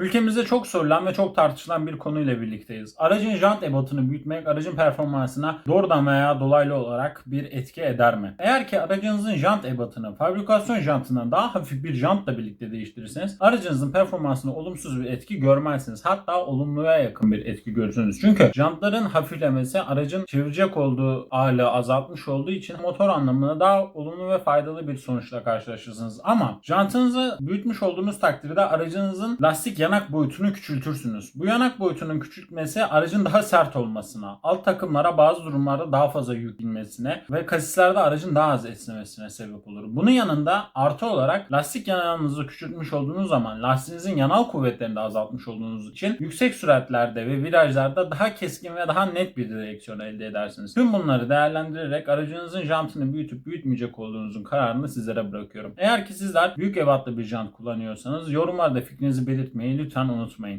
Ülkemizde çok sorulan ve çok tartışılan bir konuyla birlikteyiz. Aracın jant ebatını büyütmek aracın performansına doğrudan veya dolaylı olarak bir etki eder mi? Eğer ki aracınızın jant ebatını fabrikasyon jantından daha hafif bir jantla birlikte değiştirirseniz aracınızın performansına olumsuz bir etki görmezsiniz. Hatta olumluya yakın bir etki görürsünüz. Çünkü jantların hafiflemesi aracın çevirecek olduğu ağırlığı azaltmış olduğu için motor anlamında daha olumlu ve faydalı bir sonuçla karşılaşırsınız. Ama jantınızı büyütmüş olduğunuz takdirde aracınızın lastik yanak boyutunu küçültürsünüz. Bu yanak boyutunun küçültmesi aracın daha sert olmasına, alt takımlara bazı durumlarda daha fazla yük binmesine ve kasislerde aracın daha az esnemesine sebep olur. Bunun yanında artı olarak lastik yanağınızı küçültmüş olduğunuz zaman lastiğinizin yanal kuvvetlerini de azaltmış olduğunuz için yüksek süratlerde ve virajlarda daha keskin ve daha net bir direksiyon elde edersiniz. Tüm bunları değerlendirerek aracınızın jantını büyütüp büyütmeyecek olduğunuzun kararını sizlere bırakıyorum. Eğer ki sizler büyük ebatlı bir jant kullanıyorsanız yorumlarda fikrinizi belirtmeyi lütfen unutmayın.